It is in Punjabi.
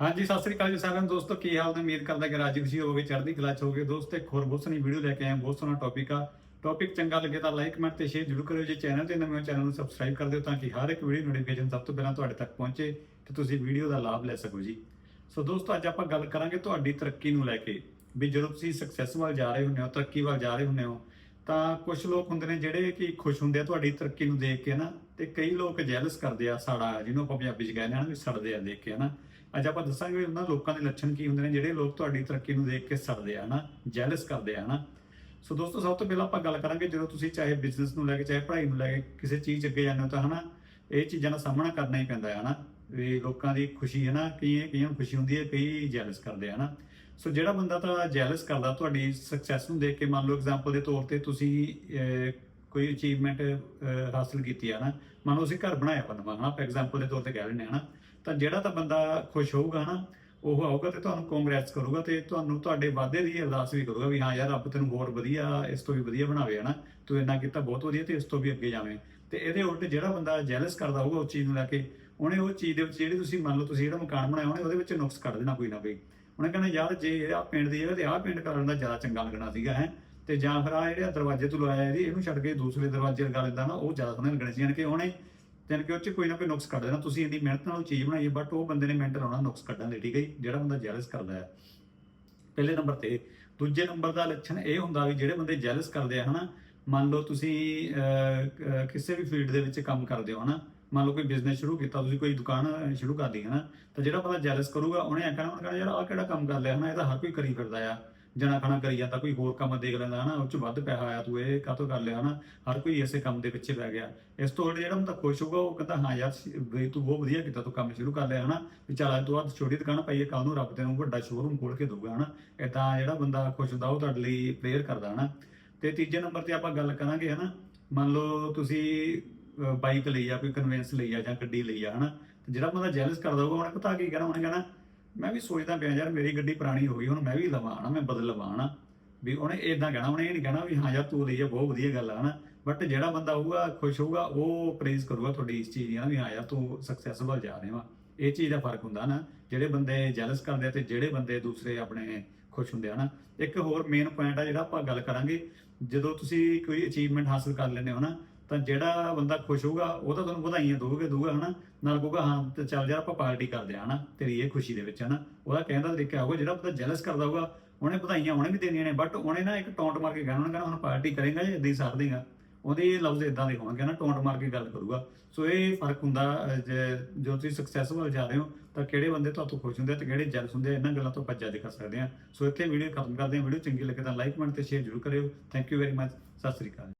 ਹਾਂਜੀ, ਸਤਿ ਸ੍ਰੀ ਅਕਾਲ ਜੀ ਸਾਰਿਆਂ ਨੂੰ। ਦੋਸਤੋ, ਕੀ ਹਾਲ ਨੇ? ਉਮੀਦ ਕਰਦਾ ਕਿ ਰਾਜੀ ਖੁਸ਼ੀ ਹੋਵੇ, ਚੜ੍ਹਦੀ ਕਲਾ ਚ ਹੋਵੇ। ਦੋਸਤੋ, ਇੱਕ ਹੋਰ ਬਹੁਤ ਸੋਹਣੀ ਵੀਡੀਓ ਲੈ ਕੇ ਆਏ ਬਹੁਤ ਸੋਹਣਾ ਟੌਪਿਕ ਆ। ਟੌਪਿਕ ਚੰਗਾ ਲੱਗੇ ਤਾਂ ਲਾਈਕ ਕਮੈਂਟ ਤੇ ਸ਼ੇਅਰ ਜ਼ਰੂਰ ਕਰਿਓ। ਜੇ ਚੈਨਲ ਤੇ ਨਵੇਂ ਹੋ ਚੈਨਲ ਨੂੰ ਸਬਸਕ੍ਰਾਈਬ ਕਰ ਦਿਓ ਤਾਂ ਕਿ ਹਰ ਇੱਕ ਵੀਡੀਓ ਨੋਟੀਫਿਕੇਸ਼ਨ ਸਭ ਤੋਂ ਪਹਿਲਾਂ ਤੁਹਾਡੇ ਤੱਕ ਪਹੁੰਚੇ ਤੇ ਤੁਸੀਂ ਵੀਡੀਓ ਦਾ ਲਾਭ ਲੈ ਸਕੋ ਜੀ। ਸੋ ਦੋਸਤੋ, ਅੱਜ ਆਪਾਂ ਗੱਲ ਕਰਾਂਗੇ ਤੁਹਾਡੀ ਤਰੱਕੀ ਨੂੰ ਲੈ ਕੇ। ਵੀ ਜਦੋਂ ਤੁਸੀਂ ਸਕਸੈਸ ਵੱਲ ਜਾ ਰਹੇ ਹੁੰਦੇ ਹੋ, ਤਰੱਕੀ ਵੱਲ ਜਾ ਰਹੇ ਹੁੰਦੇ ਹੋ ਤਾਂ ਕੁਝ ਲੋਕ ਹੁੰਦੇ ਨੇ ਜਿਹੜੇ ਕਿ ਖੁਸ਼ ਹੁੰਦੇ ਆ ਤੁਹਾਡੀ ਤਰੱਕੀ ਨੂੰ ਦੇਖ ਕੇ ਨਾ ਤੇ ਕਈ ਲੋਕ ਜੈਲਸ ਕਰਦੇ ਆ ਸਾੜਾ, ਜਿਹਨੂੰ ਆਪਾਂ ਪੰਜਾਬੀ ਚ ਕਹਿੰਦੇ ਆ ਨਾ ਵੀ ਸੜਦੇ ਆ ਦੇਖ ਕੇ ਨਾ ਅੱਜ ਆਪਾਂ ਦੱਸਾਂਗੇ ਵੀ ਉਹਨਾਂ ਲੋਕਾਂ ਦੇ ਲੱਛਣ ਕੀ ਹੁੰਦੇ ਨੇ, ਜਿਹੜੇ ਲੋਕ ਤੁਹਾਡੀ ਤਰੱਕੀ ਨੂੰ ਦੇਖ ਕੇ ਸੜਦੇ ਆ ਨਾ ਜੈਲਸ ਕਰਦੇ ਆ ਨਾ ਸੋ ਦੋਸਤੋ, ਸਭ ਤੋਂ ਪਹਿਲਾਂ ਆਪਾਂ ਗੱਲ ਕਰਾਂਗੇ ਜਦੋਂ ਤੁਸੀਂ ਚਾਹੇ ਬਿਜ਼ਨਸ ਨੂੰ ਲੈ ਕੇ, ਚਾਹੇ ਪੜ੍ਹਾਈ ਨੂੰ ਲੈ ਕੇ ਕਿਸੇ ਚੀਜ਼ ਅੱਗੇ ਜਾਂਦੇ ਹੋ ਤਾਂ ਹਨਾ, ਇਹ ਚੀਜ਼ਾਂ ਦਾ ਸਾਹਮਣਾ ਕਰਨਾ ਹੀ ਪੈਂਦਾ ਹੈ ਹਨਾ। ਵੀ ਲੋਕਾਂ ਦੀ ਖੁਸ਼ੀ ਹੈ ਨਾ ਕਈ ਕਈਆਂ ਨੂੰ ਖੁਸ਼ੀ ਹੁੰਦੀ ਹੈ, ਕਈ ਜੈਲਸ ਕਰਦੇ ਆ ਨਾ। ਸੋ ਜਿਹੜਾ ਬੰਦਾ ਤਾਂ ਜੈਲਸ ਕਰਦਾ, ਤੁਹਾਡੀ ਸਕਸੈਸ ਨੂੰ ਦੇਖ ਕੇ ਮੰਨ ਲਓ ਐਗਜ਼ਾਮਪਲ ਦੇ ਤੌਰ ਤੇ ਤੁਸੀਂ ਕੋਈ ਅਚੀਵਮੈਂਟ ਹਾਸਲ ਕੀਤੀ ਹੈ ਨਾ, ਮੰਨ ਲਓ ਅਸੀਂ ਘਰ ਬਣਾਇਆ ਆਪਾਂ ਨਵਾਂ, ਹਨਾ, ਆਪਾਂ ਐਗਜ਼ਾਮਪਲ ਦੇ ਤੌਰ ਤੇ ਕਹਿ ਲੈਂਦੇ ਹਾਂ ਹਨਾ ਤਾਂ ਜਿਹੜਾ ਤਾਂ ਬੰਦਾ ਖੁਸ਼ ਹੋਊਗਾ ਹਨਾ ਉਹ ਆਊਗਾ ਤੇ ਤੁਹਾਨੂੰ ਕੰਗ੍ਰੈਟਸ ਕਰੂਗਾ ਤੇ ਤੁਹਾਨੂੰ ਤੁਹਾਡੇ ਵਾਅਦੇ ਦੀ ਅਰਦਾਸ ਵੀ ਕਰੂਗਾ ਵੀ ਹਾਂ ਯਾਰ, ਰੱਬ ਤੈਨੂੰ ਹੋਰ ਵਧੀਆ, ਇਸ ਤੋਂ ਵੀ ਵਧੀਆ ਬਣਾਵੇ, ਹਨਾ। ਤੂੰ ਇੰਨਾ ਕੀਤਾ, ਬਹੁਤ ਵਧੀਆ, ਤੇ ਇਸ ਤੋਂ ਵੀ ਅੱਗੇ ਜਾਵੇਂ। ਤੇ ਇਹਦੇ ਉਲਟ ਜਿਹੜਾ ਬੰਦਾ ਜੈਲਸ ਕਰਦਾ ਹੋਊਗਾ ਉਸ ਚੀਜ਼ ਨੂੰ ਲੈ ਕੇ, ਉਹਨੇ ਉਹ ਚੀਜ਼ ਦੇ ਵਿੱਚ ਜਿਹੜੀ ਤੁਸੀਂ ਮੰਨ ਲਓ ਤੁਸੀਂ ਜਿਹੜਾ ਮਕਾਨ ਬਣਾਇਆ, ਉਹਨੇ ਉਹਦੇ ਵਿੱਚ ਨੁਕਸ ਕੱਢ ਦੇਣਾ ਕੋਈ ਨਾ ਕੋਈ। ਉਹਨੇ ਕਹਿੰਦਾ ਯਾਰ ਜੇ ਆਹ ਪਿੰਡ ਦੀ ਜਗ੍ਹਾ ਤੇ ਆਹ ਪਿੰਡ ਕਰਨ ਦਾ ਜ਼ਿਆਦਾ ਚੰਗਾ ਲੱਗਣਾ ਸੀਗਾ, ਹੈ। ਤੇ ਜਾਂ ਫਿਰ ਆ ਜਿਹੜੇ ਦਰਵਾਜ਼ੇ ਤੋਂ ਲਵਾਇਆ ਇਹਦੀ, ਇਹਨੂੰ ਛੱਡ ਕੇ ਦੂਸਰੇ ਦਰਵਾਜ਼ੇ ਲਗਾ ਲੈਂਦਾ ਨਾ, ਉਹ ਜ਼ਿਆਦਾ ਸੋਹਣੇ ਲੱਗਣੇ ਸੀ। ਯਾਨੀ ਕਿ ਉਹਨੇ, ਯਾਨੀ ਕਿ ਉਹ ਚ ਕੋਈ ਨਾ ਕੋਈ ਨੁਕਸ ਕੱਢ ਦੇਣਾ। ਤੁਸੀਂ ਇੰਨੀ ਮਿਹਨਤ ਨਾਲ ਉਹ ਚੀਜ਼ ਬਣਾਈ ਬਟ ਉਹ ਬੰਦੇ ਨੇ ਮਿਹਨਤ ਲਾਉਣਾ ਨੁਕਸ ਕੱਢਣ ਲਈ, ਠੀਕ ਹੈ ਜੀ? ਜਿਹੜਾ ਬੰਦਾ ਜੈਲਸ ਕਰਦਾ ਹੈ। ਪਹਿਲੇ ਨੰਬਰ ਤੇ। ਦੂਜੇ ਨੰਬਰ ਦਾ ਲੱਛਣ ਇਹ ਹੁੰਦਾ ਵੀ ਜਿਹੜੇ ਬੰਦੇ ਜੈਲਸ ਕਰਦੇ ਆ, ਹਨਾ ਮੰਨ ਲਓ ਤੁਸੀਂ ਅਹ, ਕਿਸੇ ਵੀ ਫੀਲਡ ਦੇ ਵਿੱਚ ਕੰਮ ਕਰਦੇ ਹੋ ਹਨਾ? ਮੰਨ ਲਓ ਕੋਈ ਬਿਜ਼ਨਸ ਸ਼ੁਰੂ ਕੀਤਾ ਤੁਸੀਂ ਕੋਈ ਦੁਕਾਨ ਸ਼ੁਰੂ ਕਰ ਲਈ ਹਨਾ? ਤਾਂ ਜਿਹੜਾ ਬੰਦਾ ਜੈਲਸ ਕਰੂਗਾ ਉਹਨੇ ਆਖਣਾ ਉਹਨੇ ਕਹਿਣਾ ਯਾਰ ਆਹ ਕਿਹੜਾ ਕੰਮ ਕਰ ਲਿਆ? ਹਨਾ ਇਹ ਤਾਂ ਹਰ ਕੋਈ ਕਰੀ ਫਿਰਦਾ ਆ। ਜਣਾ ਖਣਾ ਕਰੀ ਜਾਂਦਾ ਕੋਈ ਹੋਰ ਕੰਮ ਦੇਖ ਲੈਂਦਾ ਹਨਾ? ਉਹ ਚ ਵੱਧ ਪੈਸਾ ਆਇਆ ਤੂੰ ਇਹ ਕਾਹਤੋਂ ਕਰ ਲਿਆ ਹਨਾ? ਹਰ ਕੋਈ ਇਸੇ ਕੰਮ ਦੇ ਪਿੱਛੇ ਪੈ ਗਿਆ। ਇਸ ਤੋਂ ਜਿਹੜਾ ਬੰਦਾ ਖੁਸ਼ ਹੋਊਗਾ ਉਹ ਕਹਿੰਦਾ ਹਾਂ ਯਾਰ ਵੀ ਤੂੰ ਬਹੁਤ ਵਧੀਆ ਕੀਤਾ ਤੂੰ ਕੰਮ ਸ਼ੁਰੂ ਕਰ ਲਿਆ ਹਨਾ? ਵੀ ਚੱਲ ਅੱਜ ਤੋਂ ਬਾਅਦ ਛੋਟੀ ਦੁਕਾਨ ਪਾਈਏ ਕੱਲ ਨੂੰ ਰੱਬ ਤੈਨੂੰ ਵੱਡਾ ਸ਼ੋਰੂਮ ਖੋਲ ਕੇ ਦਊਗਾ ਹਨਾ? ਏਦਾਂ ਜਿਹੜਾ ਬੰਦਾ ਖੁਸ਼ ਹੁੰਦਾ ਉਹ ਤੁਹਾਡੇ ਲਈ ਪ੍ਰੇਅਰ ਕਰਦਾ ਹਨਾ? ਤੇ ਤੀਜੇ ਨੰਬਰ ਤੇ ਆਪਾਂ ਗੱਲ ਕਰਾਂਗੇ, ਹਨਾ? ਮੰਨ ਲਓ ਤੁਸੀਂ ਬਾਈਕ ਲਈ ਆ, ਕੋਈ ਕਨਵੈਂਸ ਲਈ ਆ ਜਾਂ ਗੱਡੀ ਲਈ ਆ, ਹਨਾ? ਤੇ ਜਿਹੜਾ ਬੰਦਾ ਜੈਲਸ ਕਰਦਾ ਹੋਊਗਾ, ਉਹਨੇ ਪਤਾ ਕੀ ਕਹਿਣਾ? ਉਹਨੇ ਕਹਿਣਾ, ਮੈਂ ਵੀ ਸੋਚਦਾ ਪਿਆ ਯਾਰ, ਮੇਰੀ ਗੱਡੀ ਪੁਰਾਣੀ ਹੋ ਗਈ, ਹੁਣ ਮੈਂ ਵੀ ਲਵਾਂ, ਹਨਾ? ਮੈਂ ਬਦਲ ਲਵਾਂ, ਹਨਾ? ਵੀ ਉਹਨੇ ਇਦਾਂ ਕਹਿਣਾ, ਉਹਨੇ ਇਹ ਨਹੀਂ ਕਹਿਣਾ ਵੀ ਹਾਂ ਯਾਰ, ਤੂੰ ਲਈ ਆ, ਬਹੁਤ ਵਧੀਆ ਗੱਲ ਆ, ਹਨਾ? ਬਟ ਜਿਹੜਾ ਬੰਦਾ ਹੋਊਗਾ, ਖੁਸ਼ ਹੋਊਗਾ, ਉਹ ਪ੍ਰੇਜ਼ ਕਰੂਗਾ ਤੁਹਾਡੀ ਇਸ ਚੀਜ਼ ਦੀ ਨਾ ਵੀ ਹਾਂ ਯਾਰ, ਤੂੰ ਸਕਸੈਸਫੁਲ ਜਾ ਰਹੇ ਵਾ। ਇਹ ਚੀਜ਼ ਦਾ ਫ਼ਰਕ ਹੁੰਦਾ ਨਾ, ਜਿਹੜੇ ਬੰਦੇ ਜੈਲਸ ਕਰਦੇ ਆ ਤੇ ਜਿਹੜੇ ਬੰਦੇ ਦੂਸਰੇ ਆਪਣੇ ਖੁਸ਼ ਹੁੰਦੇ ਆ ਨਾ, ਇੱਕ ਹੋਰ ਮੇਨ ਪੁਆਇੰਟ ਆ ਜਿਹੜਾ ਆਪਾਂ ਗੱਲ ਕਰਾਂਗੇ, ਜਦੋਂ ਤੁਸੀਂ ਕੋਈ ਅਚੀਵਮੈਂਟ ਹਾਸਲ ਕਰ ਲੈਂਦੇ ਹੋ ਨਾ, ਤਾਂ ਜਿਹੜਾ ਬੰਦਾ ਖੁਸ਼ ਹੋਊਗਾ, ਉਹ ਤਾਂ ਤੁਹਾਨੂੰ ਵਧਾਈਆਂ ਦੋਗੇ ਦੂਗਾ ਹਨਾ, ਨਾਲ ਕਹੂਗਾ, ਹਾਂ, ਤੇ ਚੱਲ ਯਾਰ, ਆਪਾਂ ਪਾਰਟੀ ਕਰਦੇ ਆ ਹਨਾ, ਤੇਰੀ ਇਹ ਖੁਸ਼ੀ ਦੇ ਵਿੱਚ ਹਨਾ। ਉਹਦਾ ਕਹਿਣ ਦਾ ਤਰੀਕਾ ਹੋਊਗਾ ਜਿਹੜਾ ਬੰਦਾ ਜੈਲਸ ਕਰਦਾ ਹੋਊਗਾ, ਉਹਨੇ ਵਧਾਈਆਂ ਉਹਨੇ ਵੀ ਦੇਣੀਆਂ ਨੇ ਬਟ ਉਹਨੇ ਨਾ ਇੱਕ ਟੌਂਟ ਮਾਰ ਕੇ ਕਹਿਣਾ, ਉਹਨੇ ਕਹਿਣਾ, ਹੁਣ ਪਾਰਟੀ ਕਰੇਗਾ ਜਾਂ ਇਦਾਂ ਹੀ ਸਾਰ ਦੇਗਾ। ਉਹਦੇ ਲਫ਼ਜ਼ ਇਦਾਂ ਦੇ ਹੋਣਗੇ ਨਾ ਟੌਂਟ ਮਾਰ ਕੇ ਗੱਲ ਕਰੂਗਾ। ਸੋ ਇਹ ਫ਼ਰਕ ਹੁੰਦਾ ਅਹ, ਜੋ ਤੁਸੀਂ ਸਕਸੈਸਫੁਲ ਜਾ ਰਹੇ ਹੋ ਤਾਂ ਕਿਹੜੇ ਬੰਦੇ ਤੁਹਾਨੂੰ ਖੁਸ਼ ਹੁੰਦੇ ਆ ਤੇ ਕਿਹੜੇ ਜੈਲਸ ਹੁੰਦੇ ਆ ਇਹਨਾਂ ਗੱਲਾਂ ਤੋਂ ਆਪਾਂ ਜੱਜ ਕਰ ਸਕਦੇ ਆ। ਸੋ ਇੱਥੇ ਵੀਡੀਓ ਖਤਮ ਕਰਦੇ ਹਾਂ। ਵੀਡੀਓ ਚੰਗੀ ਲੱਗੇ ਤਾਂ ਲਾਈਕ ਕਮੈਂਟ ਤੇ ਸ਼ੇਅਰ ਜ਼ਰੂਰ ਕਰਿਓ। Thank you very much Sat Sri Akal.